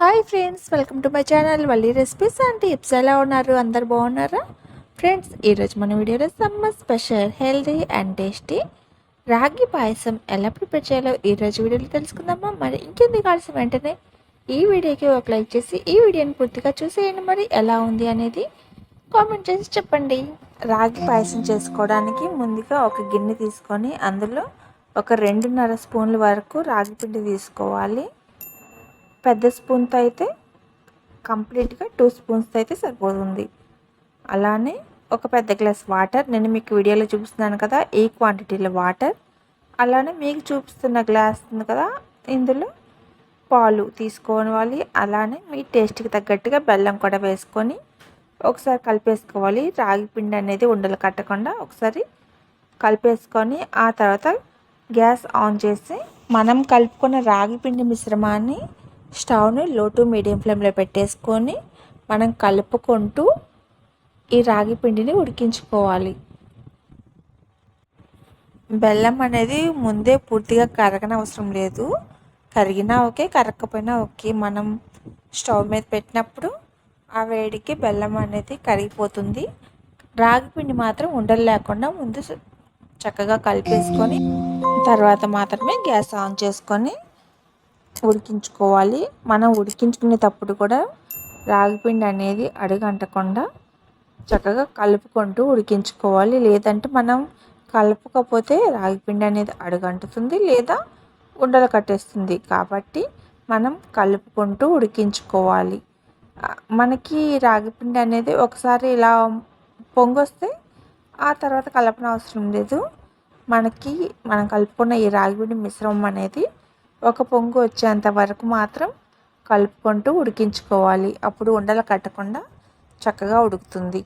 Hi friends welcome to my channel Valli recipes and tips. ఎలా ఉన్నారు? అందరు బాగున్నారా? ఫ్రెండ్స్ ఈరోజు మన వీడియోలో summer special healthy and tasty ragi payasam ఎలా ప్రిపేర్ చేయాలో ఈరోజు వీడియోలో తెలుసుకుందామా? మరి ఇంకెందుకు కావాల్సిన వెంటనే ఈ వీడియోకి ఒక లైక్ చేసి ఈ వీడియోని పూర్తిగా చూసేయండి. మరి ఎలా ఉంది అనేది కామెంట్ చేసి చెప్పండి. రాగి పాయసం చేసుకోవడానికి ముందుగా ఒక గిన్నె తీసుకొని అందులో ఒక రెండున్నర స్పూన్ల వరకు రాగి పిండి తీసుకోవాలి. పెద్ద స్పూన్తో అయితే కంప్లీట్గా టూ స్పూన్స్తో అయితే సరిపోతుంది. అలానే ఒక పెద్ద గ్లాస్ వాటర్. నేను మీకు వీడియోలో చూపిస్తున్నాను కదా ఈ క్వాంటిటీలో వాటర్. అలానే మీకు చూపిస్తున్న గ్లాస్ ఉంది కదా ఇందులో పాలు తీసుకోవాలి. అలానే మీ టేస్ట్కి తగ్గట్టుగా బెల్లం కూడా వేసుకొని ఒకసారి కలిపేసుకోవాలి. రాగి పిండి అనేది ఉండలు కట్టకుండా ఒకసారి కలిపేసుకొని ఆ తర్వాత గ్యాస్ ఆన్ చేసి మనం కలుపుకున్న రాగి పిండి మిశ్రమాన్ని స్టవ్ని లో టు మీడియం ఫ్లేమ్లో పెట్టేసుకొని మనం కలుపుకుంటూ ఈ రాగి పిండిని ఉడికించుకోవాలి. బెల్లం అనేది ముందే పూర్తిగా కరగనవసరం లేదు. కరిగినా ఓకే కరగకపోయినా ఓకే. మనం స్టవ్ మీద పెట్టినప్పుడు ఆ వేడికి బెల్లం అనేది కరిగిపోతుంది. రాగి పిండి మాత్రం ఉండలు లేకుండా ముందు చక్కగా కలిపేసుకొని తర్వాత మాత్రమే గ్యాస్ ఆన్ చేసుకొని ఉడికించుకోవాలి. మనం ఉడికించుకునేటప్పుడు కూడా రాగిపిండి అనేది అడుగంటకుండా చక్కగా కలుపుకుంటూ ఉడికించుకోవాలి. లేదంటే మనం కలుపుకపోతే రాగిపిండి అనేది అడుగంటుతుంది లేదా ఉండలు కట్టేస్తుంది. కాబట్టి మనం కలుపుకుంటూ ఉడికించుకోవాలి. మనకి రాగిపిండి అనేది ఒకసారి ఇలా పొంగొస్తే ఆ తర్వాత కలపన అవసరం లేదు. మనకి మనం కలుపుకున్న ఈ రాగిపిండి మిశ్రమం అనేది ఒక పొంగు వచ్చేంత వరకు మాత్రం కలుపుకుంటూ ఉడికించుకోవాలి. అప్పుడు ఉండలు కట్టకుండా చక్కగా ఉడుకుతుంది.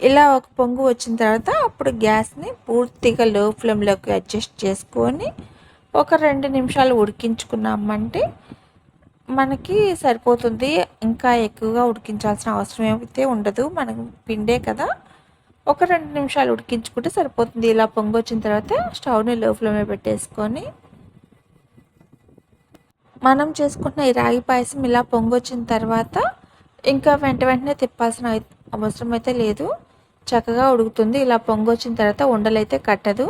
ఇలా ఒక పొంగు వచ్చిన తర్వాత అప్పుడు గ్యాస్ని పూర్తిగా లో ఫ్లేమ్లోకి అడ్జస్ట్ చేసుకొని ఒక రెండు నిమిషాలు ఉడికించుకున్నామంటే మనకి సరిపోతుంది. ఇంకా ఎక్కువగా ఉడికించాల్సిన అవసరం అయితే ఉండదు. మనం పిండే కదా ఒక రెండు నిమిషాలు ఉడికించుకుంటే సరిపోతుంది. ఇలా పొంగు వచ్చిన తర్వాత స్టవ్ని లో ఫ్లేమ్లో పెట్టేసుకొని మనం చేసుకున్న ఈ రాగి పాయసం ఇలా పొంగొచ్చిన తర్వాత ఇంకా వెంట వెంటనే తిప్పాల్సిన అవసరం అయితే లేదు. చక్కగా ఉడుకుతుంది. ఇలా పొంగొచ్చిన తర్వాత ఉండలైతే కట్టదు.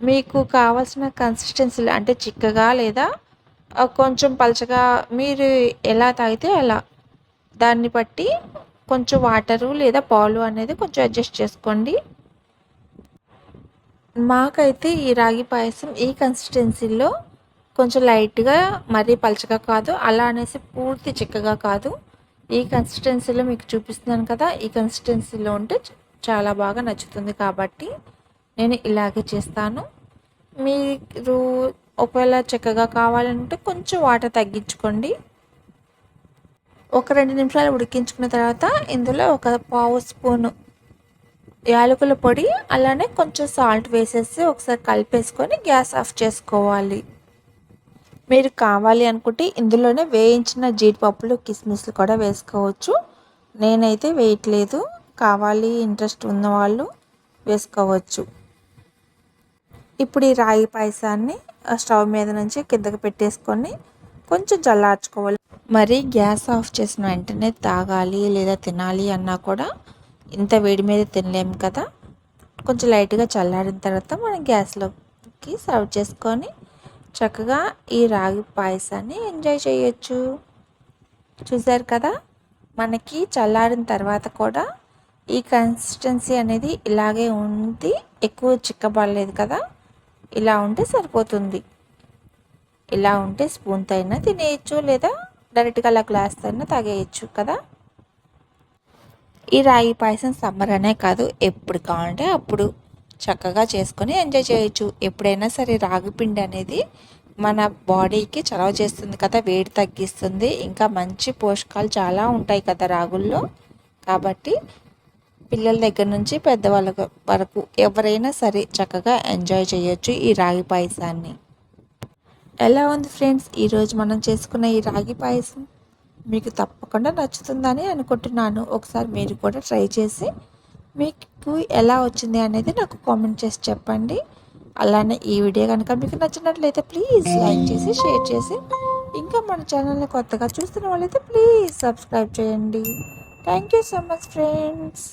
మీకు కావాల్సిన కన్సిస్టెన్సీ అంటే చిక్కగా లేదా కొంచెం పలచగా మీరు ఎలా తాగితే అలా. దాన్ని బట్టి కొంచెం వాటరు లేదా పాలు అనేది కొంచెం అడ్జస్ట్ చేసుకోండి. మాకైతే ఈ రాగి పాయసం ఈ కన్సిస్టెన్సీలో కొంచెం లైట్గా మరీ పలచగా కాదు. అలా అనేసి పూర్తి చిక్కగా కాదు. ఈ కన్సిస్టెన్సీలో మీకు చూపిస్తున్నాను కదా ఈ కన్సిస్టెన్సీలో ఉంటే చాలా బాగా నచ్చుతుంది కాబట్టి నేను ఇలాగే చేస్తాను. మీరు ఒకవేళ చక్కగా కావాలంటే కొంచెం వాటర్ తగ్గించుకోండి. ఒక రెండు నిమిషాలు ఉడికించుకున్న తర్వాత ఇందులో ఒక పావు స్పూను యాలకుల పొడి అలానే కొంచెం సాల్ట్ వేసేసి ఒకసారి కలిపేసుకొని గ్యాస్ ఆఫ్ చేసుకోవాలి. మీరు కావాలి అనుకుంటే ఇందులోనే వేయించిన జీడిపప్పులు కిస్మిస్లు కూడా వేసుకోవచ్చు. నేనైతే వేయట్లేదు. కావాలి ఇంట్రెస్ట్ ఉన్నవాళ్ళు వేసుకోవచ్చు. ఇప్పుడు ఈ రాగి పాయసాన్ని స్టవ్ మీద నుంచి కిందకి పెట్టేసుకొని కొంచెం జల్లార్చుకోవాలి. మరి గ్యాస్ ఆఫ్ చేసిన వెంటనే తాగాలి లేదా తినాలి అన్నా కూడా ఇంత వేడి మీద తినలేము కదా. కొంచెం లైట్గా చల్లారిన తర్వాత మనం గ్యాస్లోకి సర్వ్ చేసుకొని చక్కగా ఈ రాగి పాయసాన్ని ఎంజాయ్ చేయొచ్చు. చూసారు కదా? మనకి చల్లారిన తర్వాత కూడా ఈ కన్సిస్టెన్సీ అనేది ఇలాగే ఉంది ఎక్కువ చిక్కబడలేదు కదా? ఇలా ఉంటే సరిపోతుంది. ఇలా ఉంటే స్పూన్తో అయినా తినేయచ్చు లేదా డైరెక్ట్గా అలా గ్లాస్తో అయినా తాగేయచ్చు కదా? ఈ రాగి పాయసం సమ్మర్ అనే కాదు ఎప్పుడు కావాలంటే అప్పుడు. చక్కగా చేసుకొని ఎంజాయ్ చేయొచ్చు. ఎప్పుడైనా సరే రాగిపిండి అనేది మన బాడీకి చలవ చేస్తుంది కదా వేడి తగ్గిస్తుంది. ఇంకా మంచి పోషకాలు చాలా ఉంటాయి కదా రాగుల్లో. కాబట్టి పిల్లల దగ్గర నుంచి పెద్దవాళ్ళ వరకు ఎవరైనా సరే చక్కగా ఎంజాయ్ చేయొచ్చు ఈ రాగి పాయసాన్ని. ఎలా ఉంది ఫ్రెండ్స్? ఈరోజు మనం చేసుకున్న ఈ రాగి పాయసం మీకు తప్పకుండా నచ్చుతుందని అనుకుంటున్నాను. ఒకసారి మీరు కూడా ట్రై చేసి మీకు ఎలా వచ్చింది అనేది నాకు కామెంట్ చేసి చెప్పండి. అలానే ఈ వీడియో కనుక మీకు నచ్చినట్లయితే ప్లీజ్ లైక్ చేసి షేర్ చేసి ఇంకా మన ఛానల్ని కొత్తగా చూస్తున్న వాళ్ళైతే ప్లీజ్ సబ్స్క్రైబ్ చేయండి. Thank you so much friends